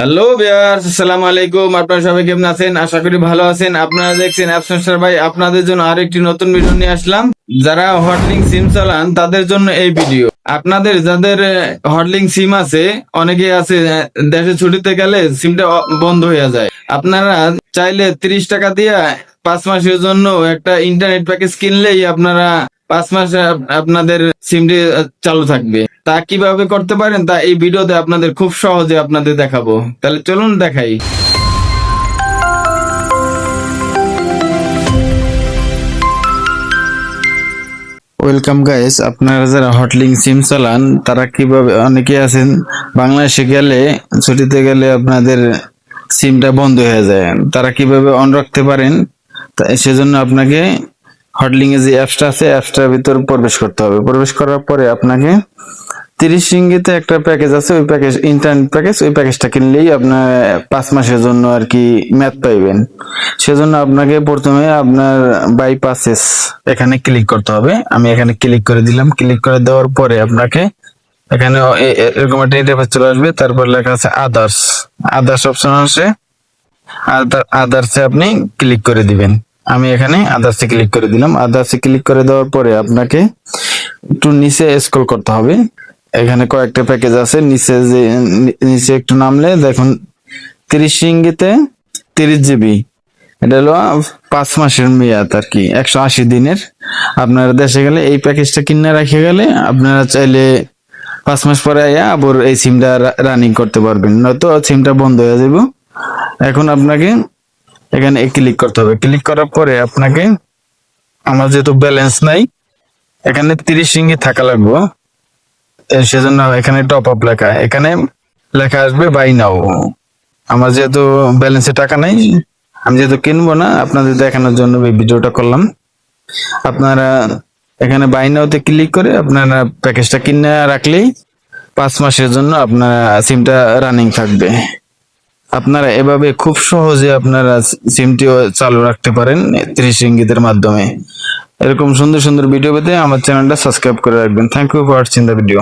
Hello বিয়ার্স আসসালামু আলাইকুম আপনারা সবাই কেমন আছেন? আশা করি ভালো আছেন। আপনারা দেখছেন অ্যাপসেন্সার ভাই, আপনাদের জন্য আরেকটি নতুন ভিডিও নিয়ে আসলাম। যারা হটলিং সিম চালান, তাদের জন্য এই ভিডিও আপনাদের যাদের হটলিং সিম আছে, অনেকে আছে দেশে ছুটিতে গেলে সিমটা বন্ধ হয়ে যায়। আপনারা চাইলে তিরিশ টাকা দিয়ে পাঁচ মাসের জন্য একটা ইন্টারনেট প্যাকেজ কিনলেই আপনারা পাঁচ মাস আপনাদের সিমটি চালু থাকবে। তা কীভাবে করতে পারেন? তা এই ভিডিওতে আপনাদের খুব সহজে আপনাদের দেখাবো। তাহলে চলুন দেখাই। ওয়েলকাম গাইস আপনারা যারা হটলিং সিম চালান, তারা কীভাবে অনেকে আছেন বাংলাদেশে গেলে, ছুটিতে গেলে আপনাদের সিমটা বন্ধ হয়ে যায়। তারা কীভাবে অন রাখতে পারেন? সেজন্য আপনাকে হটলিং এর যে অ্যাপসটা আছে অ্যাপসটার ভিতর প্রবেশ করতে হবে। প্রবেশ করার পরে আপনাকে তিরিশ রিঙ্গিতে একটা প্যাকেজ আছে, ওই প্যাকেজ ইন্টারনেট প্যাকেজ ওই প্যাকেজটা কিনলেই আপনার পাঁচ মাসের জন্য আর কি ম্যাথ পাইবেন। সেজন্য আপনাকে প্রথমে আপনার বাইপাসেস এখানে ক্লিক করতে হবে। আমি এখানে ক্লিক করে দিলাম। ক্লিক করে দেওয়ার পরে আপনাকে এখানে এ- এ- এরকম একটা ইন্টারফেস চলে আসবে। তারপর লেখা আছে আদার্স আদার্স অপশন আছে আদার্সে আপনি ক্লিক করে দিবেন। আমি এখানে আদার্সে ক্লিক করে দিলাম। আদার্সে ক্লিক করে দেওয়ার পরে আপনাকে একটু নিচে স্ক্রল করতে হবে। এখানে কয়েকটা প্যাকেজ আছে। নিচে যে, নিচে একটু নামলে দেখুন, তিরিশ রিঙ্গিতে তিরিশ জিবি এটা হলো পাঁচ মাসের মেয়াদ আর কি, একশো আশি দিনের। আপনারা দেশে গেলে এই প্যাকেজটা কিনে রাখে গেলে আপনারা চাইলে পাঁচ মাস পরে আইয়া আবার এই সিমটা রানিং করতে পারবেন। নয়তো সিমটা বন্ধ হয়ে যাব এখন আপনাকে এখানে ক্লিক করতে হবে। ক্লিক করার পরে আপনাকে আমার যেহেতু ব্যালেন্স নাই, এখানে তিরিশ রিঙ্গি থাকা লাগবে। সেজন্য এখানে টপ আপ লেখা। এখানে লেখা আসবে বাই নাও আমার যেহেতু ব্যালেন্সে টাকা নাই, আমি যেহেতু কিনবো না, আপনাদের দেখানোর জন্য এই ভিডিওটা করলাম। আপনারা এখানে বাই নাওতে ক্লিক করে আপনারা প্যাকেজটা কিনে রাখলেই পাঁচ মাসের জন্য আপনার সিমটা রানিং থাকবে। আপনারা এভাবে খুব সহজে আপনারা সিমটিও চালু রাখতে পারেন ত্রিশ ইঙ্গিতের মাধ্যমে। এরকম সুন্দর সুন্দর ভিডিও পেতে আমার চ্যানেলটা সাবস্ক্রাইব করে রাখবেন। Thank you for watching the video